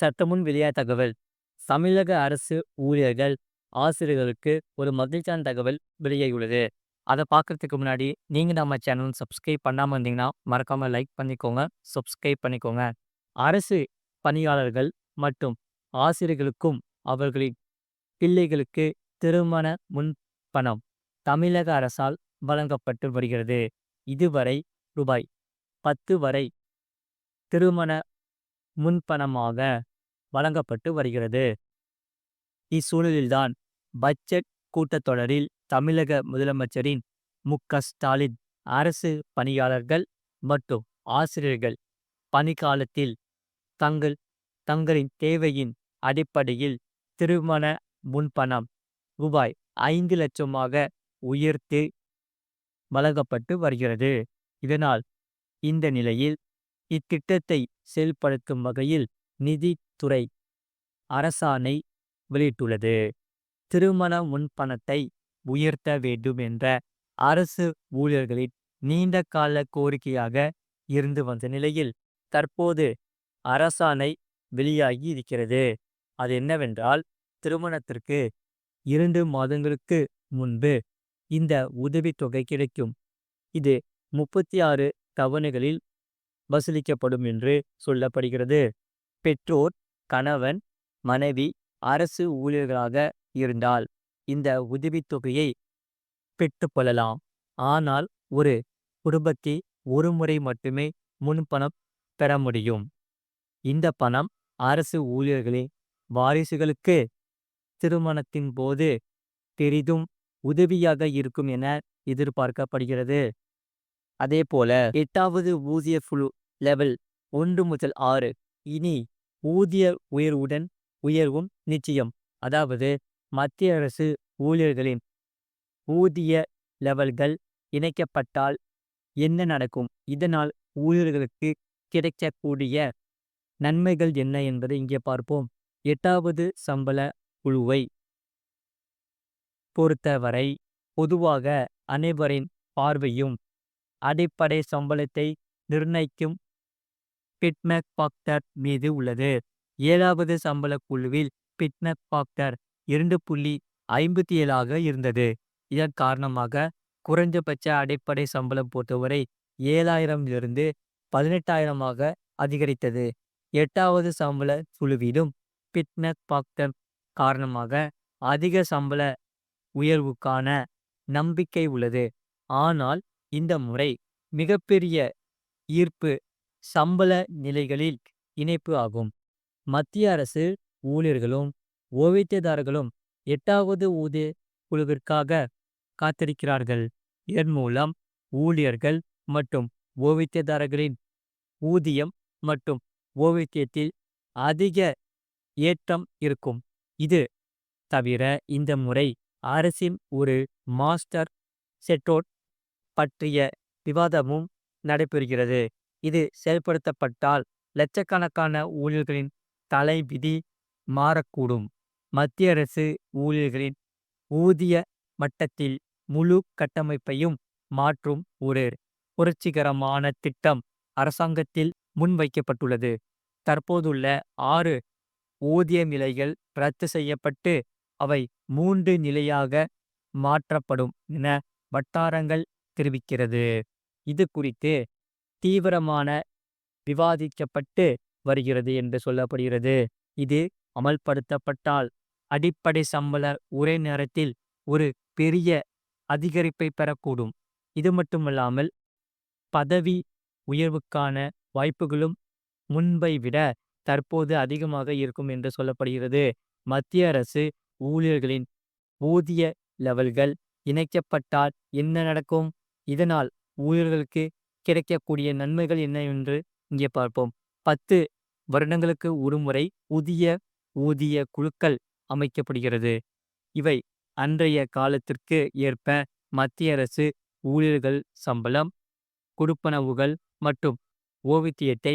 சற்றுமுன் வெளியான தகவல். தமிழக அரசு ஊழியர்கள் ஆசிரியர்களுக்கு ஒரு மகிழ்ச்சியான தகவல் வெளியாகியுள்ளது. அதை பார்க்குறதுக்கு முன்னாடி நீங்கள் நம்ம சேனல் சப்ஸ்கிரைப் பண்ணாமல் இருந்தீங்கன்னா மறக்காமல் லைக் பண்ணிக்கோங்க சப்ஸ்கிரைப் பண்ணிக்கோங்க. அரசு பணியாளர்கள் மற்றும் ஆசிரியர்களுக்கும் அவர்களின் பிள்ளைகளுக்கு திருமண முன் பணம் தமிழக அரசால் வழங்கப்பட்டு வருகிறது. இதுவரை ரூபாய் பத்து வரை திருமண முன்பணமாக வழங்கப்பட்டு வருகிறது. இச்சூழலில்தான் பட்ஜெட் கூட்டத்தொடரில் தமிழக முதலமைச்சரின் மு. க. ஸ்டாலின் அரசு பணியாளர்கள் மற்றும் ஆசிரியர்கள் பணிக்காலத்தில் தங்கள் தங்களின் தேவையின் அடிப்படையில் திருமண முன்பணம் ரூபாய் ஐந்து லட்சமாக உயர்த்தி வழங்கப்பட்டு வருகிறது. இதனால் இந்த நிலையில் இத்திட்டத்தை செயல்படுத்தும் வகையில் நிதி துறை அரசாணை வெளியிட்டுள்ளது. திருமண முன்பணத்தை உயர்த்த வேண்டும் என்ற அரசு ஊழியர்களின் நீண்ட கால கோரிக்கையாக இருந்து வந்த நிலையில் தற்போது அரசாணை வெளியாகி இருக்கிறது. அது என்னவென்றால் திருமணத்திற்கு இரண்டு மாதங்களுக்கு முன்பு இந்த உதவித்தொகை கிடைக்கும். இது முப்பத்தி ஆறு தவணைகளில் வசூலிக்கப்படும் என்று சொல்லப்படுகிறது. பெற்றோர் கணவன் மனைவி அரசு ஊழியர்களாக இருந்தால் இந்த உதவித்தொகையை பெற்றுக்கொள்ளலாம் ஆனால் ஒரு குடும்பத்தை ஒரு முறை மட்டுமே முன்பணம் பெற முடியும். இந்த பணம் அரசு ஊழியர்களின் வாரிசுகளுக்கு திருமணத்தின் போது பெரிதும் உதவியாக இருக்கும் என எதிர்பார்க்கப்படுகிறது. அதேபோல எட்டாவது ஊதிய குழு லெவல் ஒன்று முதல் ஆறு இனி ஊதிய உயர்வுடன் உயர்வும் நிச்சயம். அதாவது மத்திய அரசு ஊழியர்களின் ஊதிய லெவல்கள் இணைக்கப்பட்டால் என்ன நடக்கும்? இதனால் ஊழியர்களுக்கு கிடைக்கக்கூடிய நன்மைகள் என்ன என்பதை இங்கே பார்ப்போம். எட்டாவது சம்பள குழுவை பொறுத்தவரை பொதுவாக அனைவரின் பார்வையும் அடிப்படை சம்பளத்தை நிர்ணயிக்கும் பிட்மெக் பாக்டர் மீது உள்ளது. ஏழாவது சம்பள குழுவில் பிட்மெக் பாக்டர் இரண்டு புள்ளி ஐம்பத்தி ஏழாக இருந்தது. இதன் காரணமாக குறைந்தபட்ச அடிப்படை சம்பளம் பொறுத்தவரை ஏழாயிரமிலிருந்து பதினெட்டாயிரமாக அதிகரித்தது. எட்டாவது சம்பள குழுவிலும் பிட்மெக் பாக்டர் காரணமாக அதிக சம்பள உயர்வுக்கான நம்பிக்கை உள்ளது. ஆனால் இந்த முறை மிகப்பெரிய ஈர்ப்பு சம்பள நிலைகளில் இணைப்பு ஆகும். மத்திய அரசு ஊழியர்களும் ஓய்வூதியதாரர்களும் எட்டாவது ஊதிய குழுவிற்காக காத்திருக்கிறார்கள். இதன் மூலம் ஊழியர்கள் மற்றும் ஓய்வூதியதாரர்களின் ஊதியம் மற்றும் ஓய்வூதியத்தில் அதிக ஏற்றம் இருக்கும். இது தவிர இந்த முறை அரசின் ஒரு மாஸ்டர் செட்டோட் பற்றிய விவாதமும் நடைபெறுகிறது. இது செயல்படுத்தப்பட்டால் லட்சக்கணக்கான ஊழியர்களின் தலைவிதி மாறக்கூடும். மத்திய அரசு ஊழியர்களின் ஊதிய மட்டத்தில் முழு கட்டமைப்பையும் மாற்றும் ஒரு புரட்சிகரமான திட்டம் அரசாங்கத்தில் முன்வைக்கப்பட்டுள்ளது. தற்போதுள்ள ஆறு ஊதிய நிலைகள் ரத்து செய்யப்பட்டு அவை மூன்று நிலையாக மாற்றப்படும் என வட்டாரங்கள் தெரிவிக்கிறது. இது குறித்து தீவிரமான விவாதிக்கப்பட்டு வருகிறது என்று சொல்லப்படுகிறது. இது அமல்படுத்தப்பட்டால் அடிப்படை சம்பள ஒரே நேரத்தில் ஒரு பெரிய அதிகரிப்பை பெறக்கூடும். இது மட்டுமல்லாமல் பதவி உயர்வுக்கான வாய்ப்புகளும் முன்பை விட தற்போது அதிகமாக இருக்கும் என்று சொல்லப்படுகிறது. மத்திய அரசு ஊழியர்களின் ஊதிய லெவல்கள் இணைக்கப்பட்டால் என்ன நடக்கும்? இதனால் ஊழியர்களுக்கு கிடைக்கக்கூடிய நன்மைகள் என்ன என்று இங்கே பார்ப்போம். பத்து வருடங்களுக்கு ஒருமுறை புதிய ஊதிய குழுக்கள் அமைக்கப்படுகிறது. இவை அன்றைய காலத்திற்கு ஏற்ப மத்திய அரசு ஊழியர்கள் சம்பளம் கொடுப்பனவுகள் மற்றும் ஓவியத்தை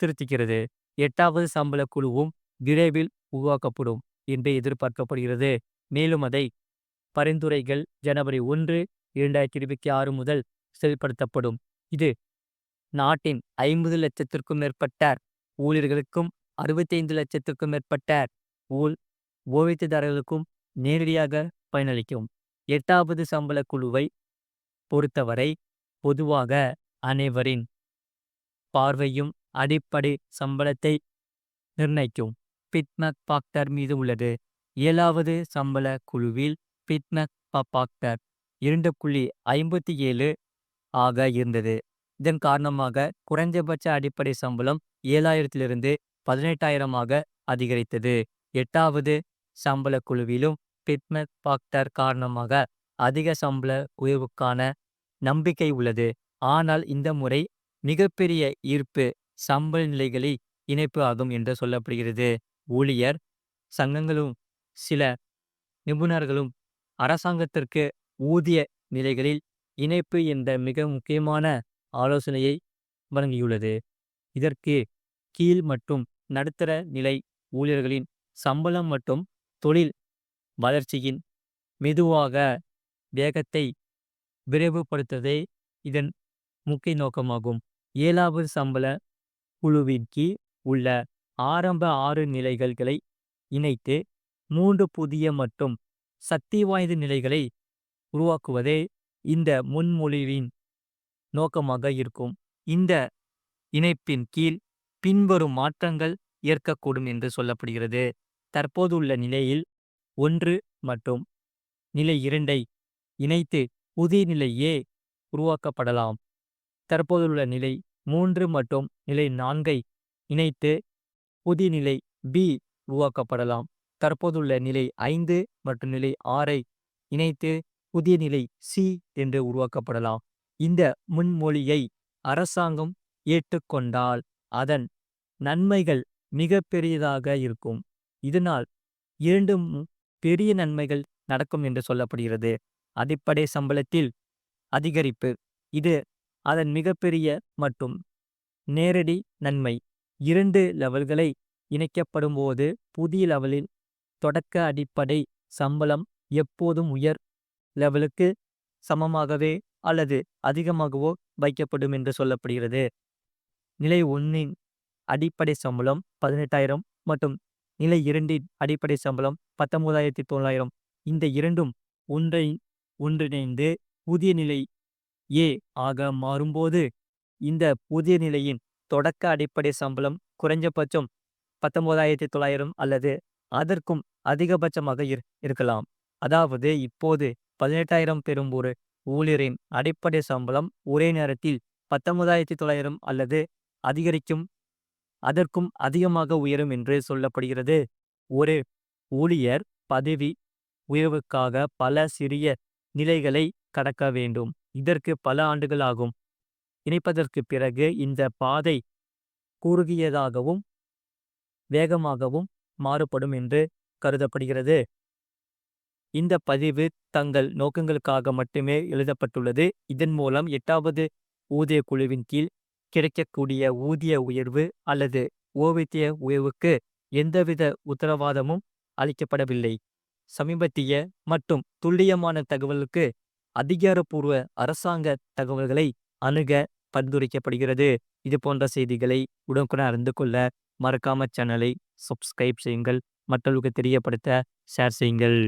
திருத்திக்கிறது எட்டாவது சம்பள குழுவும் விரைவில் உருவாக்கப்படும் என்று எதிர்பார்க்கப்படுகிறது. மேலும் அதை பரிந்துரைகள் ஜனவரி ஒன்று இரண்டாயிரத்தி இருபத்தி ஆறு முதல் செயல்படுத்தப்படும். இது நாட்டின் ஐம்பது லட்சத்திற்கும் மேற்பட்ட ஊழியர்களுக்கும் அறுபத்தைந்து லட்சத்திற்கும் மேற்பட்ட ஊழ் ஓய்வூதியதாரர்களுக்கும் நேரடியாக பயனளிக்கும். எட்டாவது சம்பள குழுவை பொறுத்தவரை பொதுவாக அனைவரின் பார்வையும் அடிப்படை சம்பளத்தை நிர்ணயிக்கும். பிட்மக் பாக்டர் மீது உள்ளது. ஏழாவது சம்பள குழுவில் பிட்மக் பாக்டர் இரண்டு புள்ளி ஐம்பத்தி ஏழு ஆக இருந்தது. இதன் காரணமாக குறைந்தபட்ச அடிப்படை சம்பளம் ஏழாயிரத்திலிருந்து பதினெட்டாயிரமாக அதிகரித்தது. எட்டாவது சம்பள குழுவிலும் பிட்மெத் பாக்டர் காரணமாக அதிக சம்பள உயர்வுக்கான நம்பிக்கை உள்ளது. ஆனால் இந்த முறை மிகப்பெரிய ஈர்ப்பு சம்பள நிலைகளில் இணைப்பு ஆகும் என்று சொல்லப்படுகிறது. ஊழியர் சங்கங்களும் சில நிபுணர்களும் அரசாங்கத்திற்கு ஊதிய நிலைகளில் இணைப்பு என்ற மிக முக்கியமான ஆலோசனையை வழங்கியுள்ளது. இதற்கு கீழ் மற்றும் நடுத்தர நிலை ஊழியர்களின் சம்பளம் மற்றும் தொழில் வளர்ச்சியின் மெதுவாக வேகத்தை விரைவுபடுத்துவதே இதன் முக்கிய நோக்கமாகும். ஏழாவது சம்பள குழுவின் கீழ் உள்ள ஆரம்ப ஆறு நிலைகள்களை இணைத்து மூன்று புதிய மற்றும் சக்தி வாய்ந்த நிலைகளை உருவாக்குவதே இந்த முன்மொழிவின் நோக்கமாக இருக்கும். இந்த இணைப்பின் கீழ் பின்வரும் மாற்றங்கள் ஏற்கக்கூடும் என்று சொல்லப்படுகிறது. தற்போதுள்ள நிலையில் ஒன்று மற்றும் நிலை இரண்டை இணைத்து புதிய நிலை ஏ உருவாக்கப்படலாம். தற்போதுள்ள நிலை மூன்று மற்றும் நிலை நான்கை இணைத்து புதிய நிலை பி உருவாக்கப்படலாம். தற்போதுள்ள நிலை ஐந்து மற்றும் நிலை ஆறை இணைத்து புதிய நிலை சி என்று உருவாக்கப்படலாம். இந்த முன்மொழியை அரசாங்கம் ஏற்றுக்கொண்டால் அதன் நன்மைகள் மிக பெரியதாக இருக்கும். இதனால் இரண்டும் பெரிய நன்மைகள் நடக்கும் என்று சொல்லப்படுகிறது. அடிப்படை சம்பளத்தில் அதிகரிப்பு இது அதன் மிகப்பெரிய மற்றும் நேரடி நன்மை. இரண்டு லெவல்களை இணைக்கப்படும் போது புதிய லெவலில் தொடக்க அடிப்படை சம்பளம் எப்போதும் உயர் லெவலுக்கு சமமாகவே அல்லது அதிகமாகவோ வைக்கப்படும் என்று சொல்லப்படுகிறது. நிலை ஒன்றின் அடிப்படை சம்பளம் பதினெட்டாயிரம் மற்றும் நிலை இரண்டின் அடிப்படை சம்பளம் பத்தொன்பதாயிரத்தி தொள்ளாயிரம் இந்த இரண்டும் ஒன்றை ஒன்றிணைந்து புதிய நிலை ஏ ஆக மாறும்போது இந்த புதிய நிலையின் தொடக்க அடிப்படை சம்பளம் குறைஞ்சபட்சம் பத்தொன்பதாயிரத்தி தொள்ளாயிரம் அல்லது அதற்கும் அதிகபட்சமாக இரு- இருக்கலாம். அதாவது இப்போது பதினெட்டாயிரம் பெறும் ஒரு ஊழியரின் அடிப்படை சம்பளம் ஒரே நேரத்தில் பத்தொன்பதாயிரத்தி தொள்ளாயிரம் அல்லது அதிகரிக்கும் அதற்கும் அதிகமாக உயரும் என்று சொல்லப்படுகிறது. ஒரு ஊழியர் பதவி உயர்வுக்காக பல சிறிய நிலைகளை கடக்க வேண்டும். இதற்கு பல ஆண்டுகள் ஆகும். இணைப்பதற்கு பிறகு இந்த பாதை குறுகியதாகவும் வேகமாகவும் மாறுபடும் என்று கருதப்படுகிறது. இந்த பதிவு தங்கள் நோக்கங்களுக்காக மட்டுமே எழுதப்பட்டுள்ளது. இதன் மூலம் எட்டாவது ஊதிய குழுவின் கீழ் கிடைக்கக்கூடிய ஊதிய உயர்வு அல்லது ஓவியத்திய உயர்வுக்கு எந்தவித உத்தரவாதமும் அளிக்கப்படவில்லை. சமீபத்திய மற்றும் துல்லியமான தகவலுக்கு அதிகாரப்பூர்வ அரசாங்க தகவல்களை அணுக பரிந்துரைக்கப்படுகிறது. இது போன்ற செய்திகளை உடனுக்குடன் அறிந்து கொள்ள மறக்காம சேனலை சப்ஸ்கிரைப் செய்யுங்கள். மற்றவர்களுக்கு தெரியப்படுத்த ஷேர் செய்யுங்கள்.